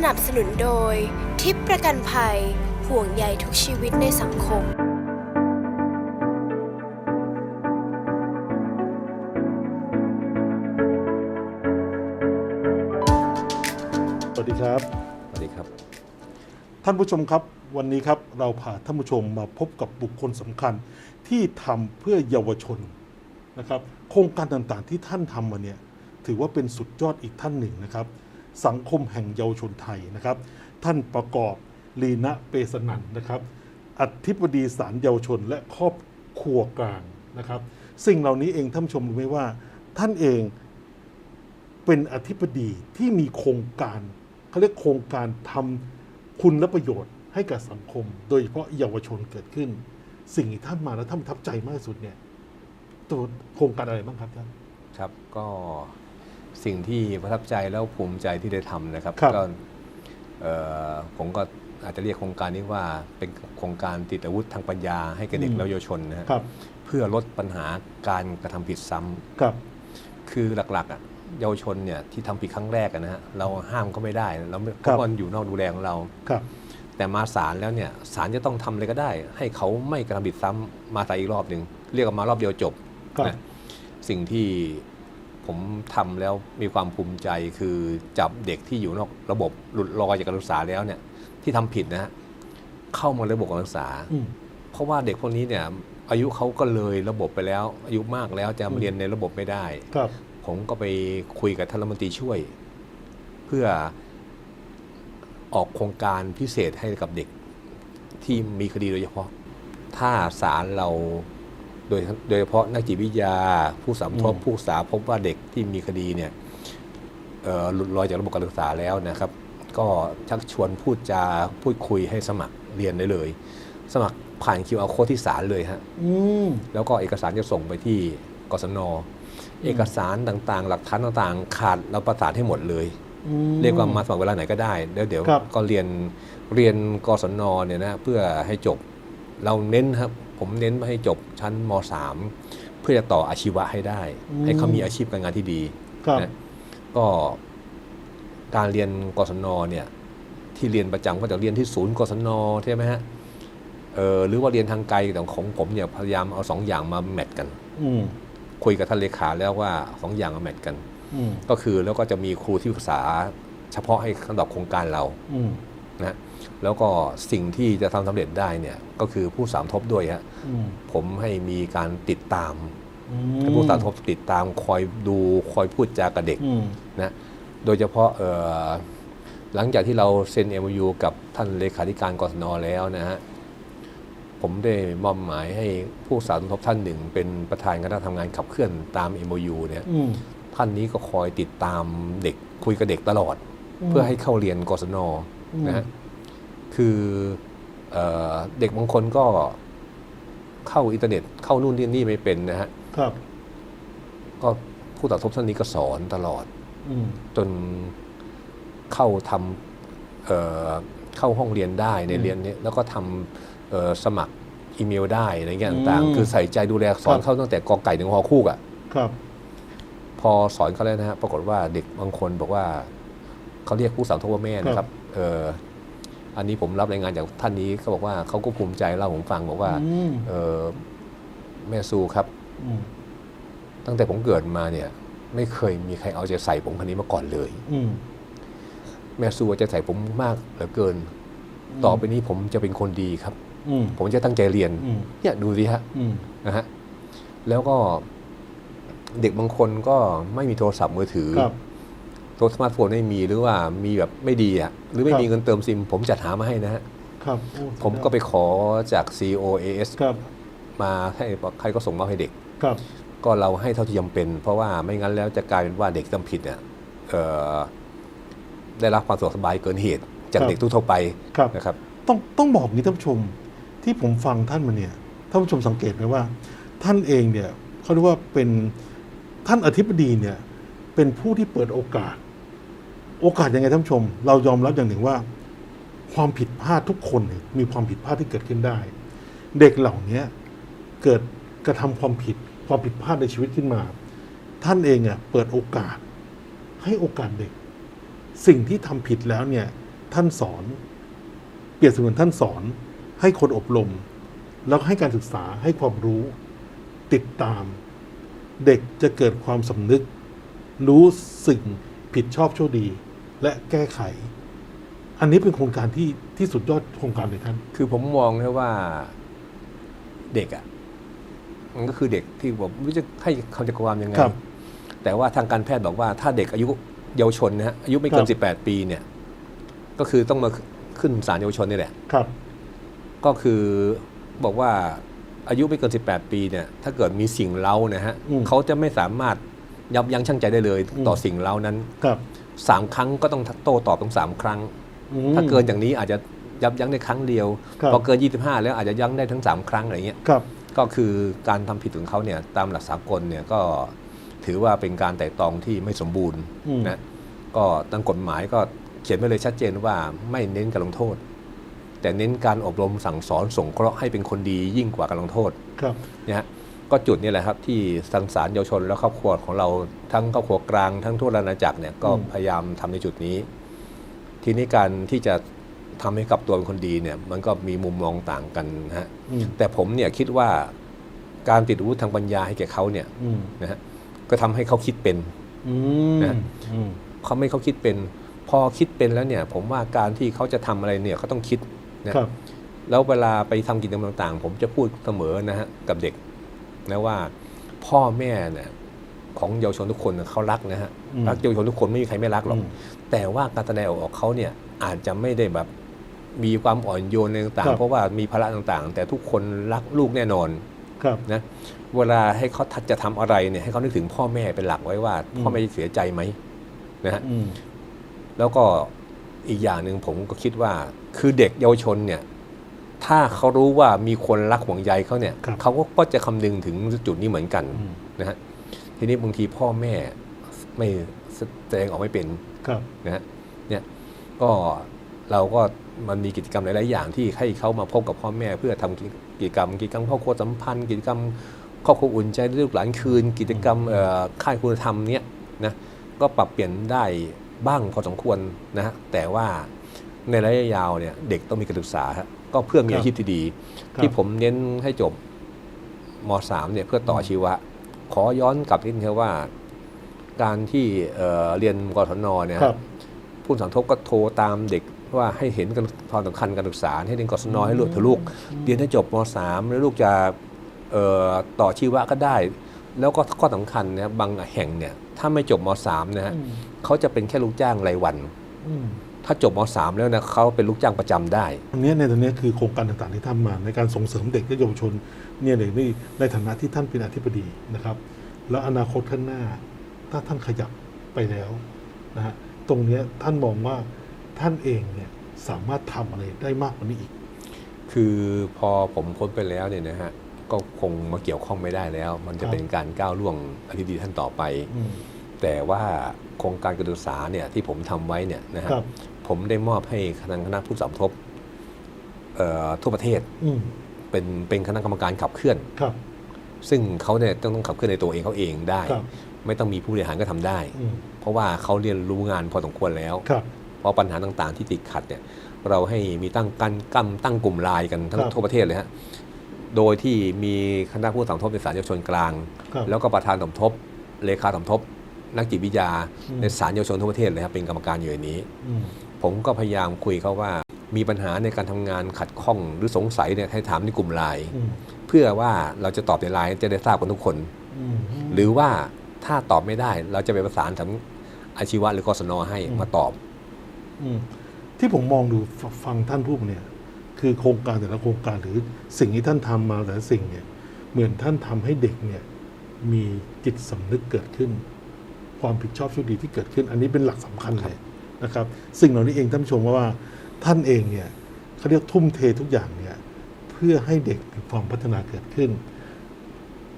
สนับสนุนโดย ทิปประกันภัย ห่วงใยทุกชีวิตในสังคม สวัสดีครับ สวัสดีครับ ท่านผู้ชมครับ วันนี้ครับเราพาท่านผู้ชมมาพบกับบุคคลสำคัญที่ทำเพื่อเยาวชนนะครับ โครงการต่างๆที่ท่านทำมาเนี่ยถือว่าเป็นสุดยอดอีกท่านหนึ่งนะครับ สังคมแห่งเยาวชนไทยนะครับ ท่านประกอบลีนะเปสนันนะครับอธิบดีศาลเยาวชนและครอบครัวกลางนะครับ สิ่งเหล่านี้เองท่านชมรู้ไหมว่า ท่านเองเป็นอธิบดีที่มีโครงการเขาเรียกโครงการทำคุณและประโยชน์ให้กับสังคม โดยเฉพาะเยาวชนเกิดขึ้น สิ่งที่ท่านมาแล้วท่านประทับใจมากที่สุดเนี่ยตัวโครงการอะไรบ้างครับท่านครับก็ สิ่งที่ประทับใจแล้วภูมิใจที่ได้ทำนะครับครับก็เอ่อผมก็อาจจะเรียกโครงการนี้ว่าเป็นโครงการติดอาวุธทางปัญญาให้กับเด็กอืมและเยาวชนนะฮะครับ เพื่อลดปัญหาการกระทำผิดซ้ำครับ คือหลักๆอะเยาวชนเนี่ยที่ทำผิดครั้งแรกอะนะฮะเราห้ามก็ไม่ได้เราไม่เพครับราะมันอยู่นอกดูแลของเราครับ แต่มาศาลแล้วเนี่ยศาลจะต้องทำอะไรก็ได้ ให้เขาไม่กระทำผิดซ้ำมาศาลอีกรอบหนึ่งเรียกว่ามารอบเดียวจบครับนะสิ่งที่ ผมทำแล้วมีความภูมิใจคือจับเด็กที่อยู่นอกระบบหลุดลอยจากการศึกษาแล้วเนี่ย ที่ทำผิดนะฮะเข้ามาระบบการศึกษาอืมเพราะว่าเด็กพวกนี้เนี่ย อายุเขาก็เลยระบบไปแล้ว อายุมากแล้วจะอืมามเรียนในระบบไม่ได้ครับ ผมก็ไปคุยกับท่านรัฐมนตรีช่วย เพื่อออกโครงการพิเศษให้กับเด็กที่มีคดีโดยเฉพาะ ถ้าศาลเรา โดยโดยเฉพาะนักจิตวิทยา ผู้สมทบอืมผู้ศึกษาพบว่าเด็กที่มีคดีเนี่ยเอ่อหลุดลอยจากระบบการศึกษาแล้วนะครับ ก็ชักชวนพูดจาพูดคุยให้สมัครเรียนได้เลย สมัครผ่าน QR code ที่ศาลเลยฮะอืมแล้วก็เอกสารจะส่งไปที่กศนเอกสารต่างๆ หลักฐานต่างๆ ขาดเราประสานให้หมดเลยอืมเรียกว่ามาสมัครเวลาไหนก็ได้แล้วเดี๋ยวครับก็เรียนเรียนกศนเนี่ยนะเพื่อให้จบเราเน้นครับ ผมเน้นให้จบชั้นม .3 เพื่อจะต่ออาชีวะให้ได้ ให้เขามีอาชีพการงานที่ดีครับนะก็การเรียนกศนเนี่ย ที่เรียนประจำก็จะเรียนที่ศูนย์กศนใช่ไหมฮะเออหรือว่าเรียนทางไกลแต่ของผมเนี่ยพยายามเอาสองอย่างมาแมทกันอืมคุยกับท่านเลขาแล้วว่าสองอย่างมาแมทกันอืมก็คือแล้วก็จะมีครูที่ปรึกษา เฉพาะให้สำหรับโครงการเราอืมนะ แล้วก็สิ่งที่จะทำสำเร็จได้เนี่ยก็คือผู้สามทบด้วยฮะอืมผมให้มีการติดตามอืมให้ผู้สามทบติดตามคอยดูคอยพูดจากับเด็ก อืม นะโดยเฉพาะเอ่อหลังจากที่เราเซ็น MOU กับท่านเลขาธิการกศนแล้วนะฮะ ผมได้มอบหมายให้ผู้สาธารณทบท่านหนึ่ง เป็นประธานคณะทำงานขับเคลื่อนตาม MOU เนี่ยอืม ท่านนี้ก็คอยติดตามเด็กคุยกับเด็กตลอดอืมเพื่อให้เข้าเรียนกศนอืมนะฮะ คือเออเด็กบางคนก็เข้าอินเทอร์เน็ต เข้านู่นนี่นี่ไม่เป็นนะฮะครับ ก็ผู้ตัดทบท่านนี้ก็สอนตลอดอืมจนเข้าทำเอ่อเข้าห้องเรียนได้ในอืมเรียนเนี้ยแล้วก็ทำเอ่อสมัครอีเมลได้อะไรเงี้ยต่างอืมๆคือใส่ใจดูแลสอนครับเขาตั้งแต่กอไก่ถึงฮอคู่อะครับ พอสอนเขาแล้วนะฮะปรากฏว่าเด็กบางคนบอกว่าเขาเรียกผู้สาวทบว่าแม่นะครับ เออ อันนี้ผมรับรายงานจากท่านนี้เขาบอกว่าเขาก็ภูมิใจเล่าให้ผมฟังบอกว่าอืมเออแม่ซูครับ อืมตั้งแต่ผมเกิดมาเนี่ย ไม่เคยมีใครเอาใจใส่ผมคนนี้มาก่อนเลย อืมแม่ซูเอาใจใส่ผมมากเหลือเกิน ต่อไปนี้ผมจะเป็นคนดีครับ อืมผมจะตั้งใจเรียนอืมเนี่ยดูสิฮะ อืมนะฮะแล้วก็เด็กบางคนก็ไม่มีโทรศัพท์มือถือ ครับ โทรสมาร์ทโฟนไม่มีหรือว่ามีแบบไม่ดีอะหรือไม่ครับมีเงินเติมซิม ผมจัดหามาให้นะฮะครับโอ้ผมก็ไปขอจาก COAS ครับมาให้ใครก็ส่งมาให้เด็กครับก็เราให้เท่าที่จำเป็น เพราะว่าไม่งั้นแล้วจะกลายเป็นว่าเด็กทำผิดเนี่ยเอ่อได้รับความสะดวกสบายเกินเหตุ จากเด็กทั่วๆไปครับนะครับ ต้องต้องบอกนี้ท่านผู้ชมที่ผมฟังท่านมาเนี่ยท่านผู้ชมสังเกตไหมว่า ท่านเองเนี่ยเขาเรียกว่าเป็นท่านอธิบดีเนี่ยเป็นผู้ที่เปิดโอกาส โอกาสยังไงท่านชม เรายอมรับอย่างหนึ่งว่า ความผิดพลาดทุกคนมีความผิดพลาดที่เกิดขึ้นได้ เด็กเหล่านี้เกิดกระทำความผิดความผิดพลาดในชีวิตขึ้นมา ท่านเองอะเปิดโอกาส ให้โอกาสเด็ก สิ่งที่ทำผิดแล้วเนี่ยท่านสอน เปรียบเสมือนท่านสอน ให้คนอบรม แล้วให้การศึกษาให้ความรู้ ติดตาม เด็กจะเกิดความสำนึก รู้สิ่งผิดชอบชั่วดี และแก้ไข อันนี้เป็นโครงการที่ที่สุดยอดโครงการเลยท่าน คือผมมองแค่ว่าเด็กอะ มันก็คือเด็กที่ผมไม่รู้จะให้คำจำความยังไงครับแต่ว่าทางการแพทย์บอกว่าถ้าเด็กอายุเยาวชนนะฮะอายุไม่เกิครันบ18 ปีเนี่ย ก็คือต้องมาขึ้นศาลเยาวชนนี่แหละ ครับ ก็คือบอกว่าอายุไม่เกิน 18 ปีเนี่ย ถ้าเกิดมีสิ่งเล้านะฮะอืมเขาจะไม่สามารถยับยั้งชั่งใจได้เลยอืมต่อสิ่งเล้านั้น ครับ สามครั้งก็ต้องโต้ตอบต้องสามครั้งอืมถ้าเกินอย่างนี้อาจจะยับยั้งได้ครั้งเดียวครับพอเกิน 25 แล้วอาจจะยั้งได้ทั้ง 3 ครั้งอะไรเงี้ยครับก็คือการทำผิดของเขาเนี่ยตามหลักสากลเนี่ยก็ถือว่าเป็นการแต่ตรองที่ไม่สมบูรณ์อืมนะก็ตามกฎหมายก็เขียนไว้เลยชัดเจนว่าไม่เน้นการลงโทษ แต่เน้นการอบรมสั่งสอนส่งเคราะห์ให้เป็นคนดียิ่งกว่าการลงโทษครับนะฮะ ก็จุดนี้แหละครับที่สังสารเยาวชนและครอบครัวของเราทั้งครอบครัวกลางทั้งทั่วราชอาณาจักรเนี่ยก็พยายามทำในจุดนี้ ทีนี้การที่จะทำให้กลับตัวเป็นคนดีเนี่ยมันก็มีมุมมองต่างกันนะฮะอืมแต่ผมเนี่ยคิดว่าการติดอาวุธทางปัญญาให้แก่เขาเนี่ยอืมนะฮะก็ทำให้เขาคิดเป็นอืมนะอืมเขาไม่เขาคิดเป็น พอคิดเป็นแล้วเนี่ย ผมว่าการที่เขาจะทำอะไรเนี่ยเขาต้องคิดนะครับแล้วเวลาไปทำกิจกรรมต่าง ๆ ผมจะพูดเสมอนะฮะกับเด็ก นะว่าพ่อแม่เนี่ยของเยาวชนทุกคนน่ะเขารักนะฮะอืมรักเยาวชนทุกคนไม่มีใครไม่รักหรอกอืมแต่ว่าการแสดงออกเขาเนี่ยอาจจะไม่ได้แบบมีความอ่อนโยนอะไรต่างครัๆบเพราะว่ามีภาระต่างๆ แต่ทุกคนรักลูกแน่นอนครับนะเวลาให้เขาทัดจะทำอะไรเนี่ยให้เขานึกถึงพ่อแม่เป็นหลักไว้ว่าอืมพ่อแม่จะเสียใจไหมนะฮะอืมแล้วก็อีกอย่างหนึ่งผมก็คิดว่าคือเด็กเยาวชนเนี่ย ถ้าเขารู้ว่ามีคนรักห่วงใยเขาเนี่ยครับ เขาก็ก็จะคำนึงถึงจุดนี้เหมือนกันอืมนะฮะทีนี้บางทีพ่อแม่ไม่แสดงออกไม่เป็น ครับ นะฮะเนี่ยก็เราก็มันมีกิจกรรมหลาย ๆ อย่างที่ให้เขามาพบกับพ่อแม่เพื่อทำกิจกรรม กิจกรรมครอบครัวสัมพันธ์ กิจกรรมครอบครัวอุ่นใจลูกหลานคืน กิจกรรมเอ่อค่ายคุณธรรมเนี่ยนะก็ปรับเปลี่ยนได้บ้างพอสมควรนะฮะแต่ว่าในระยะยาวเนี่ยเด็กต้องมีการศึกษาฮะ ก็เพื่อมีครับอาชีพที่ดีครับที่ผมเน้นให้จบม .3 เนี่ยเพื่อต่อชีวะ ขอย้อนกลับนิดนึงครับว่า การที่เอ่อเรียนกศนเนี่ยครับผู้สังทบก็โทรตามเด็กว่าให้เห็นกันความสำคัญการศึกษา ให้เรียนกศนให้ลูกเถอะลูก เรียนให้จบม .3 แล้วลูกจะเอ่อต่อชีวะก็ได้ แล้วก็ข้อสำคัญนะบางแห่งเนี่ยถ้าไม่จบม .3 นะฮะอืมเขาจะเป็นแค่ลูกจ้างรายวันอืม ถ้าจบม .3 แล้วนะเขาเป็นลูกจ้างประจำได้อันเนี้ยในตอนนี้ยคือโครงการต่างๆที่ทำมา ในการส่งเสริมเด็กและเยาวชนเนี่ยเลยนี่ในฐานะที่ท่านเป็นอธิบดีนะครับ แล้วอนาคตข้างหน้า ถ้าท่านขยับไปแล้วนะฮะตรงเนี้ยท่านมองว่าท่านเองเนี่ยสามารถทำอะไรได้มากกว่านี้อีก คือพอผมพ้นไปแล้วเนี่ยนะฮะก็คงมาเกี่ยวข้องไม่ได้แล้ว มันจะครับเป็นการก้าวล่วงอธิบดีท่านต่อไปอืมแต่ว่าโครงการการศึกษาเนี่ยที่ผมทำไว้เนี่ยนะฮะครับ ผมได้มอบให้คณะคณะผู้สมทบเอ่อทั่วประเทศอืมเป็นเป็นคณะกรรมการขับเคลื่อนครับ ซึ่งเขาเนี่ยต้องต้องขับเคลื่อนในตัวเองเขาเองได้ครับไม่ต้องมีผู้บริหารก็ทำได้อืมเพราะว่าเขาเรียนรู้งานพอสมควรแล้วครับเพราะปัญหาต่างๆ ที่ติดขัดเนี่ยเราให้มีตั้งกันกำตั้งกลุ่มไลน์กันทั้งครับทั่วประเทศเลยฮะโดยที่มีคณะผู้สมทบในศาลเยาวชนกลางครับแล้วก็ประธานสมทบเลขาสมทบนักจิตวิทยาอืมในศาลเยาวชนทั่วประเทศเลยครับเป็นกรรมการอยู่ในนี้อืม ผมก็พยายามคุยเขาว่า มีปัญหาในการทำงานขัดข้องหรือสงสัยเนี่ยให้ถามในกลุ่มไลน์อืมเพื่อว่าเราจะตอบในไลน์จะได้ทราบกันทุกคนอืมหรือว่าถ้าตอบไม่ได้ เราจะไปประสานทางอาชีวะหรือกศนให้อืมมาตอบอืมที่ผมมองดูฟฟังท่านพูดเนี่ยทคือโครงการแต่ละโครงการหรือสิ่งที่ท่านทำมาแต่ละสิ่งเนี่ย เหมือนท่านทำให้เด็กเนี่ย มีจิตสำนึกเกิดขึ้น ความผิดชอบชั่วดีที่เกิดขึ้น อันนี้เป็นหลักสำคัญเลย นะครับ สิ่งเหล่านี้เองท่านผู้ชมว่าท่านเองเนี่ยเขาเรียกทุ่มเททุกอย่างเนี่ยเพื่อให้เด็กมีความพัฒนาเกิดขึ้น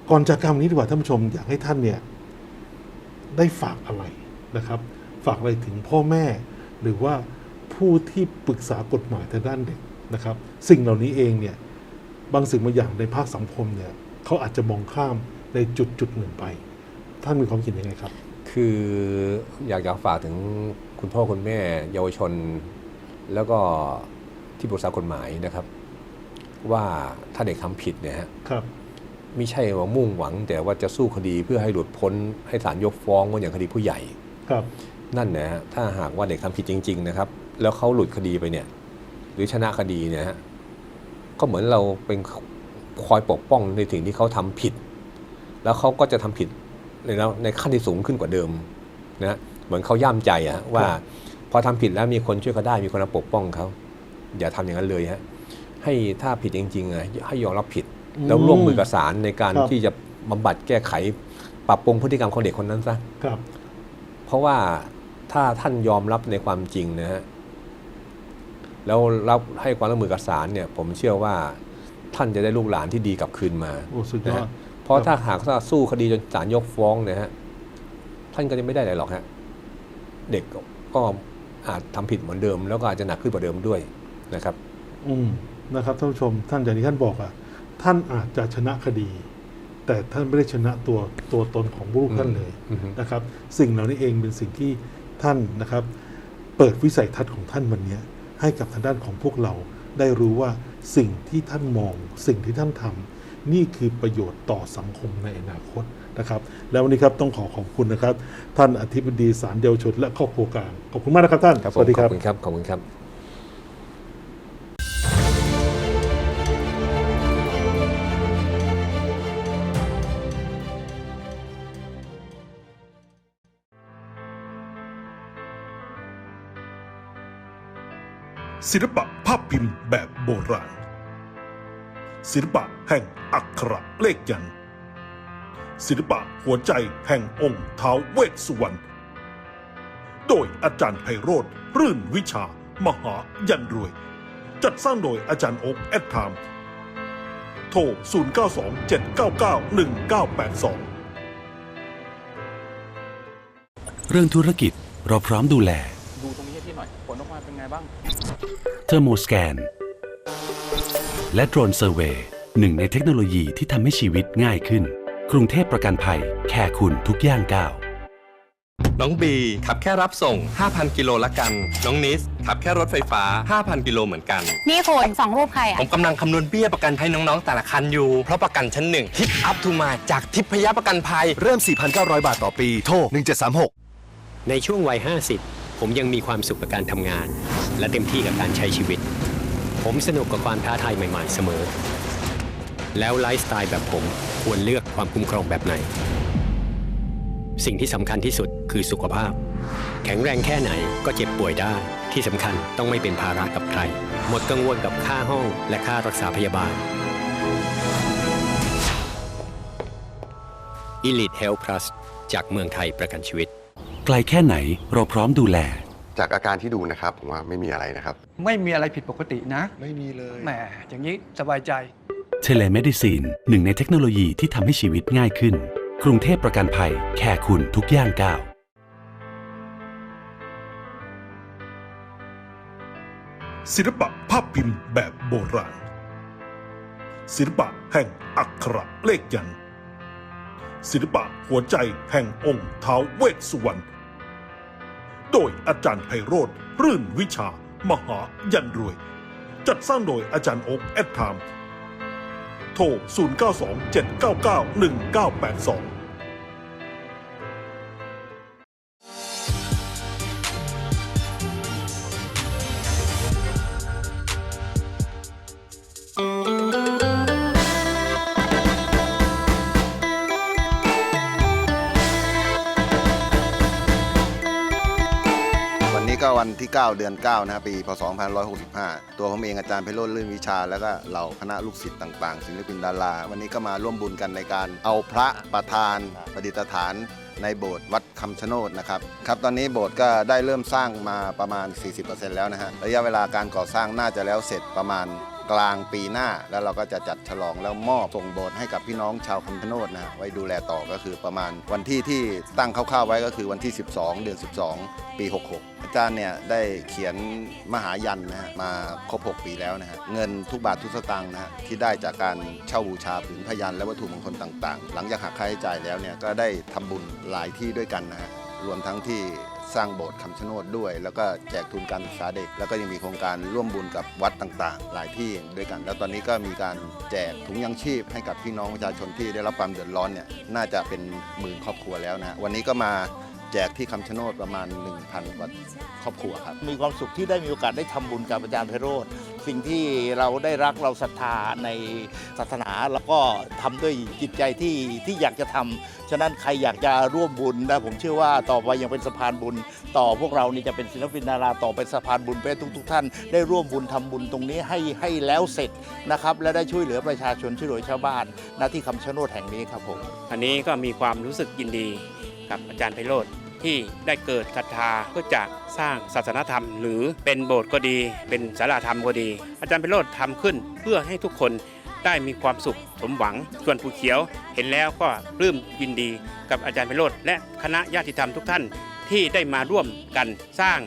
ก่อนจากการวันนี้ดีกว่าท่านผู้ชมอยากให้ท่านเนี่ยได้ฝากอะไรนะครับ ฝากอะไรถึงพ่อแม่ หรือว่าผู้ที่ปรึกษากฎหมายทางด้านเด็กนะครับ สิ่งเหล่านี้เองเนี่ยบางสิ่งบางอย่างในภาคสังคมเนี่ยเขาอาจจะมองข้ามในจุดจุดหนึ่งไป ท่านมีความคิดยังไงครับ คืออยากจะฝากถึง คุณพ่อคุณแม่เยาวชน แล้วก็ที่ปรึกษากฎหมายนะครับ ว่าถ้าเด็กทำผิดเนี่ยฮะครับไม่ใช่ว่ามุ่งหวัง แต่ว่าจะสู้คดีเพื่อให้หลุดพ้น ให้ศาลยกฟ้องว่าอย่างคดีผู้ใหญ่ครับ นั่นนะฮะถ้าหากว่าเด็กทำผิดจริง ๆ นะครับ แล้วเขาหลุดคดีไปเนี่ย หรือชนะคดีเนี่ยฮะก็เหมือนเราเป็นคอยปกป้องในสิ่งที่เขาทำผิด แล้วเขาก็จะทำผิดในแล้วในขั้นที่สูงขึ้นกว่าเดิมนะ เหมือนเขาย่ามใจอะว่าพอทำผิดแล้วมีคนช่วยเขาได้มีคนมาปกป้องเขาอย่าทำอย่างนั้นเลยฮะให้ถ้าผิดจริงๆอะให้ยอมรับผิด แล้วร่วมมือกับศาลในการครับที่จะบำบัดแก้ไข ปรับปรุงพฤติกรรมของเด็กคนนั้นซะครับ เพราะว่าถ้าท่านยอมรับในความจริงนะฮะแล้วรับให้ความร่วมมือกับศาลเนี่ย ผมเชื่อว่าท่านจะได้ลูกหลานที่ดีกลับคืนมาโอ้สุดยนะอฮะดเพราะถ้าหากว่าสู้คดีจนศาลยกฟ้องเนี่ยฮะท่านก็จะไม่ได้อะไรหรอกฮะ เด็กก็อาจทำผิดเหมือนเดิม แล้วก็อาจจะหนักขึ้นกว่าเดิมด้วยนะครับ อืมนะครับท่านผู้ชมท่านอย่างที่ท่านบอกอะท่านอาจจะชนะคดี แต่ท่านไม่ได้ชนะตัวตัวตนของลูกท่านเลยอือฮึนะครับ สิ่งเหล่านี้เองเป็นสิ่งที่ท่านนะครับ เปิดวิสัยทัศน์ของท่านวันนี้ให้กับทางด้านของพวกเราได้รู้ว่าสิ่งที่ท่านมอง สิ่งที่ท่านทำนี่คือประโยชน์ต่อสังคมในอนาคต นะครับ แล้ววันนี้ครับต้องขอขอบคุณนะครับ ท่านอธิบดีศาลเยาวชนและครอบครัวกลางขอบคุณมากนะครับท่านครับสผมวัสดีขคอรับบคุณครับขอบคุณครับศิลปะภาพพิมพ์แบบโบราณ ศิลปะแห่งอักขระเลขยันต์ ศิลปะหัวใจแห่งองค์ท้าวเวสสุวรรณ โดยอาจารย์ไพโรธรื่นวิชา มหายันรวย จัดสร้างโดยอาจารย์โอ๊กแอดไทม์โทร 0927991982 เรื่องธุรกิจเราพร้อมดูแล ดูตรงนี้ให้พี่หน่อย ผลออกมาเป็นไงบ้าง เทอร์โมสแกน และโดรนเซอร์เวย์หนึ่งในเทคโนโลยีที่ทำให้ชีวิตง่ายขึ้น กรุงเทพประกันภัย แค่คุณทุกย่างก้าว น้องบีขับแค่รับส่ง 5,000 กิโลละกัน น้องนิสขับแค่รถไฟฟ้า 5,000 กิโลเหมือนกัน นี่คุณสองรูปใครผอะมกำลังคำนวณเบี้ยประกันให้น้องๆแต่ละคันอยู่ เพราะประกันชั้นหนึ่งทิปอัพทูมาจากทิพยประกันภัย เริ่ม 4,900 บาทต่อปี โทร 1736 ในช่วงวัย 50 ผมยังมีความสุขกับการทำงาน และเต็มที่กับการใช้ชีวิต ผมสนุกกับความท้าทายใหม่ ๆ เสมอ แล้วไลฟ์สไตล์แบบผมควรเลือกความคุ้มครองแบบไหน สิ่งที่สำคัญที่สุดคือสุขภาพ แข็งแรงแค่ไหนก็เจ็บป่วยได้ ที่สำคัญต้องไม่เป็นภาระกับใคร หมดกังวลกับค่าห้องและค่ารักษาพยาบาล Elite Health Plus จากเมืองไทยประกันชีวิต ไกลแค่ไหนเราพร้อมดูแล จากอาการที่ดูนะครับ ผมว่าไม่มีอะไรนะครับ ไม่มีอะไรผิดปกตินะ ไม่มีเลย แหม อย่างนี้สบายใจ เทเลเมดิซีนหนึ่งในเทคโนโลยีที่ทำให้ชีวิตง่ายขึ้น กรุงเทพประกันภัยแค่คุณทุกย่างก้าวศิลปะภาพพิมพ์แบบโบราณ ศิลปะแห่งอักขระเลขยัน ศิลปะหัวใจแห่งองค์ท้าวเวสสุวรรณ โดยอาจารย์ไพโรธรื่นวิชามหายันรวย จัดสร้างโดยอาจารย์โอ๊กแอดไทม์ โทร 092 799 1982 9 เดือน9นะครับปีพศ2565 ตัวผมเองอาจารย์เพโรจน์ลื่นวิชา แล้วก็เหล่าคณะลูกศิษย์ต่างๆศิลปินดารา วันนี้ก็มาร่วมบุญกันในการเอาพระประธานประดิษฐานในโบสถ์วัดคำชะโนดนะครับครับ ตอนนี้โบสถ์ก็ได้เริ่มสร้างมาประมาณ 40%แล้วนะฮะระยะเวลาการก่อสร้างน่าจะแล้วเสร็จประมาณ กลางปีหน้า แล้วเราก็จะจัดฉลองแล้วมอบส่งโบสถ์ให้กับพี่น้องชาวคำชะโนดนะไว้ดูแลต่อก็คือประมาณวันที่ที่ตั้งคร่าวๆไว้ก็คือวันที่ 12 เดือน 12 ปี 66 อาจารย์เนี่ยได้เขียนมหายันนะฮะมาครบ 6 ปีแล้วนะฮะเงินทุกบาททุกสตางค์นะฮะที่ได้จากการเช่าบูชาผืนพยันและวัตถุมงคลต่างๆ หลังจากหักค่าใช้จ่ายแล้วเนี่ยก็ได้ทำบุญหลายที่ด้วยกันนะฮะรวมทั้งที่ สร้างโบสถ์คำชะโนดด้วย แล้วก็แจกทุนการศึกษาเด็ก แล้วก็ยังมีโครงการร่วมบุญกับวัดต่าง ๆ หลายที่ด้วยกัน แล้วตอนนี้ก็มีการแจกถุงยังชีพให้กับพี่น้องประชาชนที่ได้รับความเดือดร้อนเนี่ยน่าจะเป็นหมื่นครอบครัวแล้วนะวันนี้ก็มา แจกที่คำชะโนดประมาณ 1,000กว่าครอบครัวครับ มีความสุขที่ได้มีโอกาสได้ทำบุญกับอาจารย์ไพโรธสิ่งที่เราได้รักเราศรัทธาในศาสนาแล้วก็ทำด้วยจิตใจที่ที่อยากจะทำฉะนั้นใครอยากจะร่วมบุญนะผมเชื่อว่าต่อไปยังเป็นสะพานบุญ ต่อพวกเรานี่จะเป็นศิลปินดาราต่อเป็นสะพานบุญไปให้ทุกท่าน ได้ร่วมบุญทำบุญตรงนี้ให้ให้แล้วเสร็จนะครับและได้ช่วยเหลือประชาชนช่วยเหลือชาวบ้านณที่คำชะโนดแห่งนี้ครับผมอันนี้ก็มีความรู้สึกยินดี กับอาจารย์ไพโรธที่ได้เกิดศรัทธาเพื่อจะสร้างศาสนธรรม หรือเป็นโบสถ์ก็ดี เป็นศาลาธรรมก็ดี อาจารย์ไพโรธทำขึ้นเพื่อให้ทุกคนได้มีความสุขสมหวัง ส่วนผู้เขียวเห็นแล้วก็ปลื้มยินดีกับอาจารย์ไพโรธและคณะญาติธรรมทุกท่านที่ได้มาร่วมกันสร้าง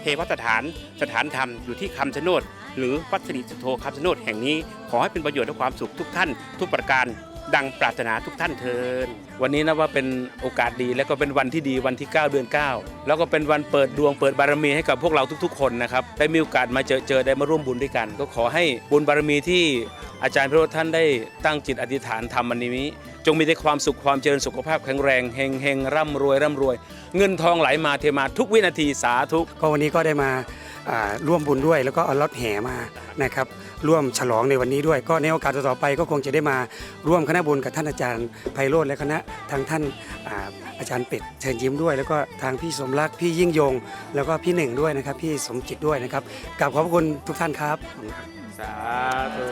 เทวสถาน สถานธรรมอยู่ที่คำชะโนดหรือวัดสิริสุโธคำชะโนดแห่งนี้ขอให้เป็นประโยชน์และความสุขทุกท่านทุกประการ ดังปรารถนาทุกท่านเทิน วันนี้นะว่าเป็นโอกาสดีและก็เป็นวันที่ดีวันที่ 9 เดือน 9 แล้วก็เป็นวันเปิดดวงเปิดบารมีให้กับพวกเราทุก ๆ คนนะครับได้มีโอกาสมาเจอเจอได้มาร่วมบุญด้วยกัน ก็ขอให้บุญบารมีที่อาจารย์พระโรธท่านได้ตั้งจิตอธิษฐานทำวันนี้ จงมีแต่ความสุขความเจริญสุขภาพแข็งแรงเฮงเฮงร่ำรวยร่ำรวย เงินทองไหลมาเทมาทุกวินาทีสาธุก็วันนี้ก็ได้มาอ่า ร่วมบุญด้วย แล้วก็เอารถแห่มานะครับร่วมฉลองในวันนี้ด้วย ก็ในโอกาสต่อไปก็คงจะได้มาร่วมคณะบุญกับท่านอาจารย์ไพโรธและคณะทางท่านอาอาจารย์เป็ดเชิญยิ้มด้วย แล้วก็ทางพี่สมรักพี่ยิ่งยง แล้วก็พี่หนึ่งด้วยนะครับ พี่สมจิตด้วยนะครับกราบขอบคุณทุกท่านครับสาธุ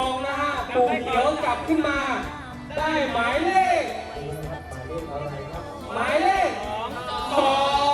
มองนะฮะปูเขียวกลับขึ้นมา ได้หมายเลข หมายเลขสอง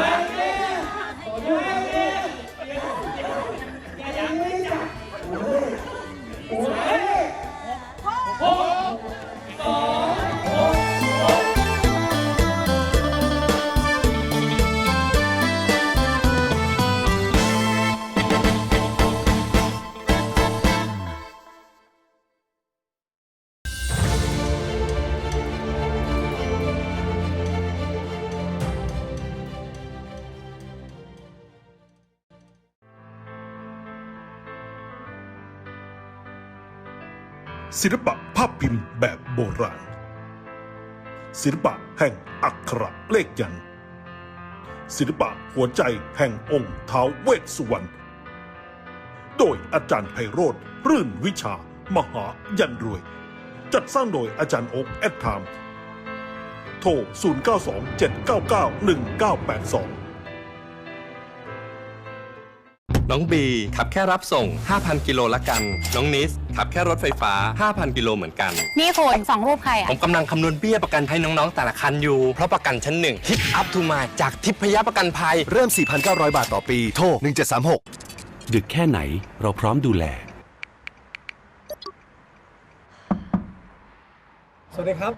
ศิลปะภาพพิมพ์แบบโบราณ ศิลปะแห่งอักขระเลขยัน ศิลปะหัวใจแห่งองค์ท้าวเวสสุวรรณ โดยอาจารย์ไพโรธรื่นวิชามหายันรวย จัดสร้างโดยอาจารย์โอ๊กแอดไทม์โทร 0927991982 น้องบีขับแค่รับส่ง 5,000 กิโลละกัน น้องนิสขับแค่รถไฟฟ้า 5,000 กิโลเหมือนกัน นี่คุณสองรูปใครอะ ผมกำลังคำนวณเบี้ยประกันให้น้องๆแต่ละคันอยู่ เพราะประกันชั้นหนึ่งทิปอัพทูมาจากทิพยประกันภัย เริ่ม 4,900 บาทต่อปี โทร 1736 ดึกแค่ไหนเราพร้อมดูแล สวัสดีครับ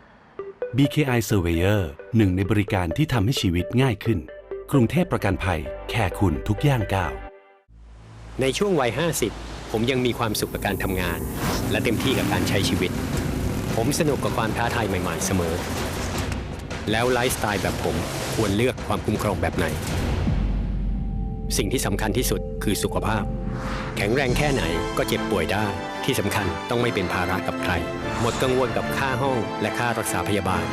BKI Surveyor หนึ่งในบริการที่ทำให้ชีวิตง่ายขึ้น กรุงเทพประกันภัย แค่คุณทุกย่างก้าว ในช่วงวัย 50 ผมยังมีความสุขกับการทำงาน และเต็มที่กับการใช้ชีวิต ผมสนุกกับความท้าทายใหม่ๆเสมอ แล้วไลฟ์สไตล์แบบผมควรเลือกความคุ้มครองแบบไหน สิ่งที่สำคัญที่สุดคือสุขภาพ แข็งแรงแค่ไหนก็เจ็บป่วยได้ ที่สำคัญต้องไม่เป็นภาระกับใคร หมดกังวลกับค่าห้องและค่ารักษาพยาบาล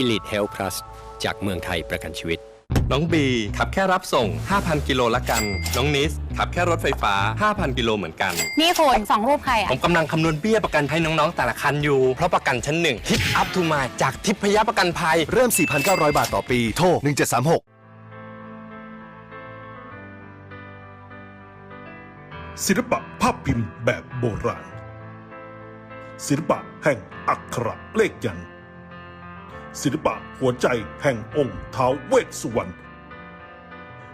Elite Health Plus จากเมืองไทยประกันชีวิต น้องบีขับแค่รับส่ง 5,000 กิโลละกัน น้องนิสขับแค่รถไฟฟ้า 5,000 กิโลเหมือนกัน นี่คุณสองรูปใครอะ ผมกำลังคำนวณเบี้ยประกันให้น้องๆแต่ละคันอยู่ เพราะประกันชั้นหนึ่งทิปอัพทูมาจากทิพยประกันภัย เริ่ม 4,900 บาทต่อปี โทร 1736ศิลปะภาพพิมพ์แบบโบราณ ศิลปะแห่งอักขระเลขยันต์ ศิลปะหัวใจแห่งองค์ท้าวเวสสุวรรณ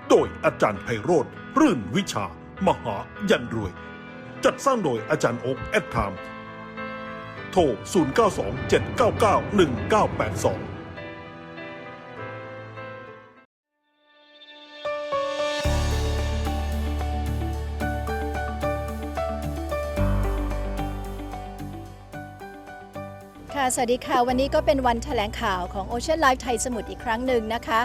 โดยอาจารย์ไพโรธรื่นวิชา มหายันรวย จัดสร้างโดยอาจารย์โอ๊กแอดไทม์โทร 0927991982 วัสดีค่ะ วันนี้ก็เป็นวันแถลงข่าวของ Ocean Life ไทยสมุทรอีกครั้งหนึ่งนะคะ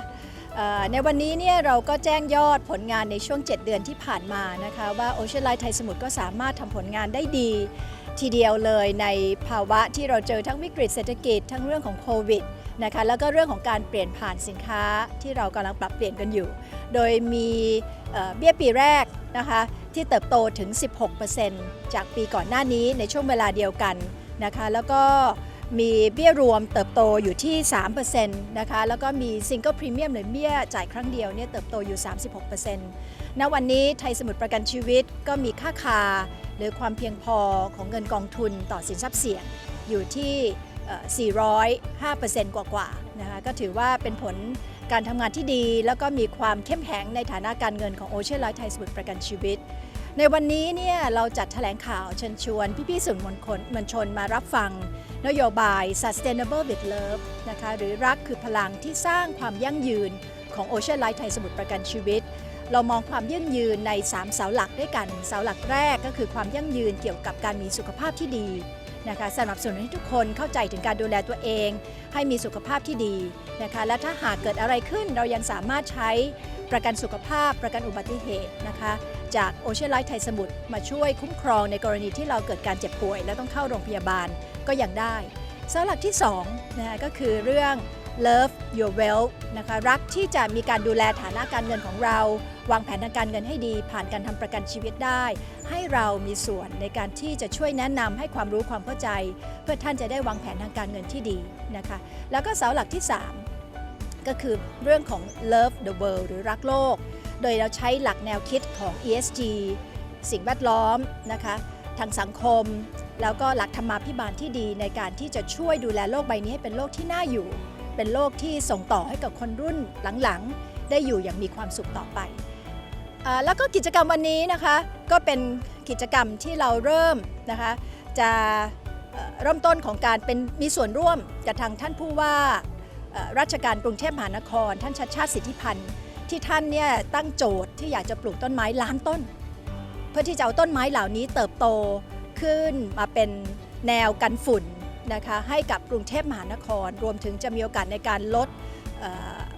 ในวันนี้เนี่ยเราก็แจ้งยอดผลงานในช่วง 7 เดือนที่ผ่านมานะคะว่า Ocean Life ไทยสมุทรก็สามารถทำผลงานได้ดี ทีเดียวเลยในภาวะที่เราเจอทั้งวิกฤตเศรษฐกิจทั้งเรื่องของโควิดนะคะแล้วก็เรื่องของการเปลี่ยนผ่านสินค้าที่เรากำลังปรับเปลี่ยนกันอยู่ โดยมีเอ่อเบี้ยปีแรกนะคะที่เติบโตถึง 16%จากปีก่อนหน้านี้ในช่วงเวลาเดียวกันนะคะแล้วก็ มีเบี้ยรวมเติบโตอยู่ที่ 3%นะคะ แล้วก็มีซิงเกิลพรีเมียมหรือเบี้ยจ่ายครั้งเดียวเนี่ยเติบโตอยู่ 36%ณวันนี้ไทยสมุทรประกันชีวิตก็มีค่าคา หรือความเพียงพอของเงินกองทุนต่อสินทรัพย์เสี่ยงอยู่ที่เอ่อ405%กว่าๆนะคะ ก็ถือว่าเป็นผลการทำงานที่ดี แล้วก็มีความเข้มแข็งในฐานะการเงินของโอเชียนไลท์ไทยสมุทรประกันชีวิต ในวันนี้เนี่ยเราจัดแถลงข่าวเชิญชวนพี่ๆสื่อมวลชนมวลชนมารับฟัง นโยบาย Sustainable with Love นะคะหรือรักคือพลังที่สร้างความยั่งยืนของ Ocean Life ไทยสมุทรประกันชีวิต เรามองความยั่งยืนใน 3 เสาหลักด้วยกันเสาหลักแรกก็คือความยั่งยืนเกี่ยวกับการมีสุขภาพที่ดีนะคะสนับสนุนให้ทุกคนเข้าใจถึงการดูแลตัวเอง ให้มีสุขภาพที่ดีนะคะและถ้าหากเกิดอะไรขึ้นเรายังสามารถใช้ ประกันสุขภาพ ประกันอุบัติเหตุนะคะ จาก Ocean Life ไทยสมุทรมาช่วยคุ้มครองในกรณีที่เราเกิดการเจ็บป่วย และต้องเข้าโรงพยาบาลก็ยังได้เสาหลักที่2นะคะก็คือเรื่อง Love Your Wealth นะคะรักที่จะมีการดูแลฐานะการเงินของเรา วางแผนทางการเงินให้ดี ผ่านการทำประกันชีวิตได้ ให้เรามีส่วนในการที่จะช่วยแนะนำให้ความรู้ความเข้าใจ เพื่อท่านจะได้วางแผนทางการเงินที่ดีนะคะแล้วก็เสาหลักที่ 3 ก็คือเรื่องของ Love the World หรือรักโลก โดยเราใช้หลักแนวคิดของ ESG สิ่งแวดล้อมนะคะทางสังคม แล้วก็หลักธรรมาภิบาลที่ดีในการที่จะช่วยดูแลโลกใบนี้ให้เป็นโลกที่น่าอยู่ เป็นโลกที่ส่งต่อให้กับคนรุ่นหลังๆ ได้อยู่อย่างมีความสุขต่อไปแล้วก็กิจกรรมวันนี้นะคะก็เป็นกิจกรรมที่เราเริ่มนะคะจะเอ่อเริ่มต้นของการเป็นมีส่วนร่วมกับทางท่านผู้ว่า ราชการกรุงเทพมหานคร ท่านชัดชาติสิทธิพันธ์ที่ท่านเนี่ยตั้งโจทย์ที่อยากจะปลูกต้นไม้ล้านต้น เพื่อที่จะเอาต้นไม้เหล่านี้เติบโตขึ้นมาเป็นแนวกันฝุ่นนะคะให้กับกรุงเทพมหานคร รวมถึงจะมีโอกาสในการลด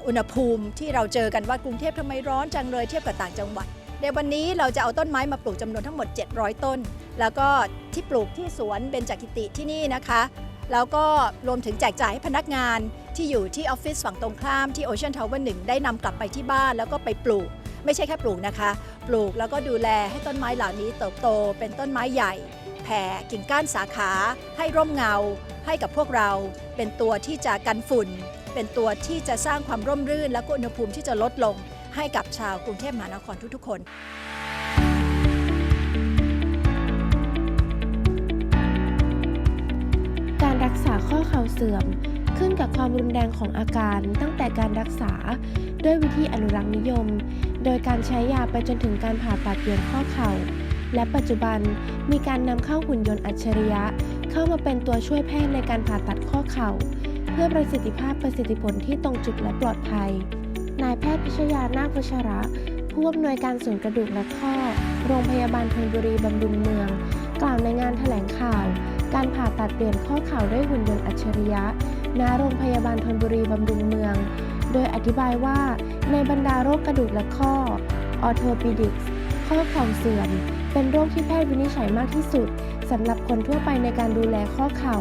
อุณหภูมิที่เราเจอกันว่ากรุงเทพทำไมร้อนจังเลยเทียบกับต่างจังหวัด ในวันนี้เราจะเอาต้นไม้มาปลูกจำนวนทั้งหมด 700 ต้น แล้วก็ที่ปลูกที่สวนเบญจกิติที่นี่นะคะ แล้วก็รวมถึงแจกจ่ายให้พนักงานที่อยู่ที่ออฟฟิศฝั่งตรงข้ามที่ Ocean Tower 1ได้นำกลับไปที่บ้านแล้วก็ไปปลูก ไม่ใช่แค่ปลูกนะคะ ปลูกแล้วก็ดูแลให้ต้นไม้เหล่านี้เติบโตเป็นต้นไม้ใหญ่ แผ่กิ่งก้านสาขา ให้ร่มเงา ให้กับพวกเรา เป็นตัวที่จะกันฝุ่น เป็นตัวที่จะสร้างความร่มรื่น และก็อุณหภูมิที่จะลดลง ให้กับชาวกรุงเทพมหานครทุกๆคน ษาข้อเข่าเสื่อม ขึ้นกับความรุนแรงของอาการตั้งแต่การรักษา ด้วยวิธีอนุรักษ์นิยม โดยการใช้ยาไปจนถึงการผ่าตัดเปลี่ยนข้อเข่า และปัจจุบันมีการนำเข้าหุ่นยนต์อัจฉริยะ เข้ามาเป็นตัวช่วยแพทย์ในการผ่าตัดข้อเข่า เพื่อประสิทธิภาพประสิทธิผลที่ตรงจุดและปลอดภัย นายแพทย์พิชยานาควชระผู้อำนวยการศูนย์กระดูกและข้อ โรงพยาบาลธนบุรีบำรุงเมือง กล่าวในงานแถลงข่าว การผ่าตัดเปลี่ยนข้อเข่าด้วยหุ่นยนต์อัจฉริยะ ณ โรงพยาบาลธนบุรีบำรุงเมือง โดยอธิบายว่า ในบรรดาโรคกระดูกและข้อ ออโทปิดิกส์ ข้อเข่าเสื่อม เป็นโรคที่แพทย์วินิจฉัยมากที่สุดสำหรับคนทั่วไปในการดูแลข้อเข่า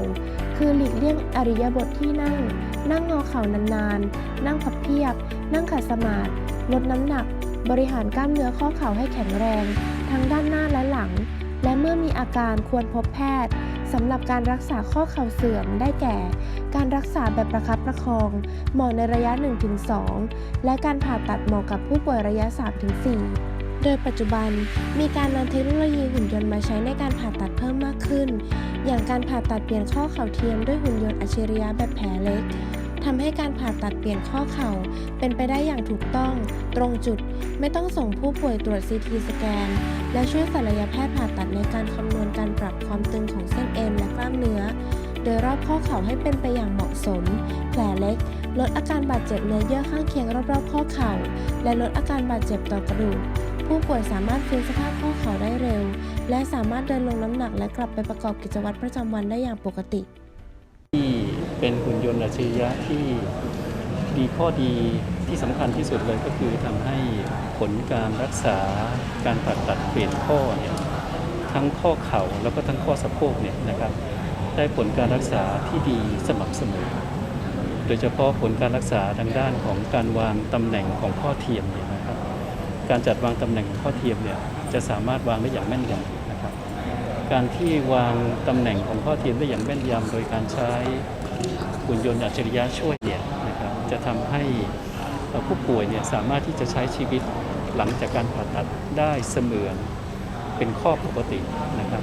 คือหลีกเลี่ยงอริยบทที่นั่ง นั่งงอเข่านานๆ นั่งพับเพียบ นั่งขัดสมาธิลดน้ำหนัก บริหารกล้ามเนื้อข้อเข่าให้แข็งแรง ทั้งด้านหน้าและหลัง และเมื่อมีอาการควรพบแพทย์ สำหรับการรักษาข้อเข่าเสื่อมได้แก่ การรักษาแบบประคับประคอง หมอในระยะ 1-2 และการผ่าตัดเหมาะกับผู้ป่วยระยะ 3-4โดยปัจจุบันมีการนำเทคโนโลยีหุ่นยนต์มาใช้ในการผ่าตัดเพิ่มมากขึ้น อย่างการผ่าตัดเปลี่ยนข้อเข่าเทียมด้วยหุ่นยนต์อัจฉริยะแบบแผลเล็ก ทำให้การผ่าตัดเปลี่ยนข้อเข่า เป็นไปได้อย่างถูกต้อง ตรงจุด ไม่ต้องส่งผู้ป่วยตรวจซีทีสแกน และช่วยศัลยแพทย์ผ่าตัดในการคำนวณการปรับความตึงของเส้นเอ็นและกล้ามเนื้อ โดยรอบข้อเข่าให้เป็นไปอย่างเหมาะสม แผลเล็ก ลดอาการบาดเจ็บเนื้อเยื่อข้างเคียงรอบๆข้อเข่า และลดอาการบาดเจ็บต่อกระดูกผู้ป่วยสามารถฟื้นสภาพข้อเข่าได้เร็ว และสามารถเดินลงน้ำหนักและกลับไปประกอบกิจวัตรประจำวันได้อย่างปกติ เป็นหุ่นยนต์อัจฉริยะที่มีข้อดีที่สำคัญที่สุดเลยก็คือทำให้ผลการรักษาการผ่าตัดเปลี่ยนข้อเนี่ยทั้งข้อเข่าแล้วก็ทั้งข้อสะโพกเนี่ยนะครับได้ผลการรักษาที่ดีสม่ำเสมอ โดยเฉพาะผลการรักษาทางด้านของการวางตำแหน่งของข้อเทียมเนี่ยนะครับการจัดวางตำแหน่งของข้อเทียมเนี่ยจะสามารถวางได้อย่างแม่นยำนะครับการที่วางตำแหน่งของข้อเทียมได้อย่างแม่นยำโดยการใช้ หุ่นยนต์อัจฉริยะช่วยเนี่ยนะครับจะทำให้ผู้ป่วยเนี่ยสามารถที่จะใช้ชีวิตหลังจากการผ่าตัดได้เสมือนเป็นข้อปกตินะครับ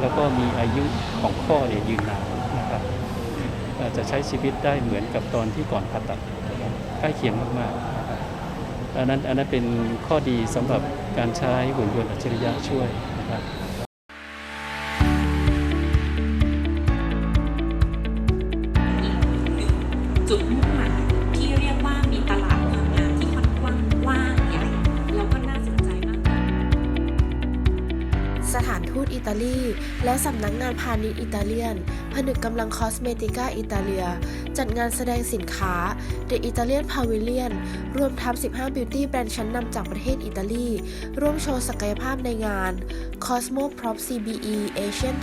แล้วก็มีอายุของข้อเนี่ยยืนนานนะครับจะใช้ชีวิตได้เหมือนกับตอนที่ก่อนผ่าตัดใกล้เคียงมากๆนะครับอันนั้นอันนั้นเป็นข้อดีสำหรับการใช้หุ่นยนต์อัจฉริยะช่วยนะครับ และสำนักงานพาณิชย์อิตาเลียน ผนึกกำลังคอสเมติก้าอิตาเลีย จัดงานแสดงสินค้า The Italian Pavilion รวมทับ15 บิวตี้แบรนด์ชั้นนำจากประเทศอิตาลี ร่วมโชว์ศักยภาพในงาน Cosmo Prop CBE Asian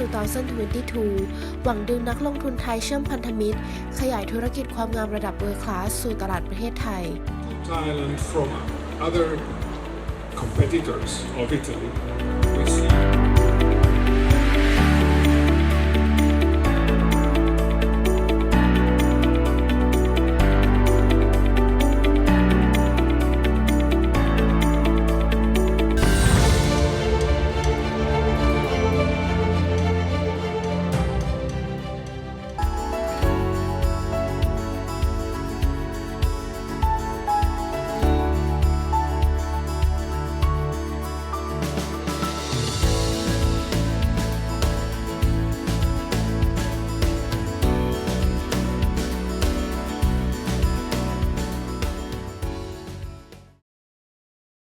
2022 หวังดึงนักลงทุนไทยเชื่อมพันธมิตร ขยายธุรกิจความงามระดับเวอร์คลาสสู่ตลาดประเทศไทย Thailand from other competitors of Italy. we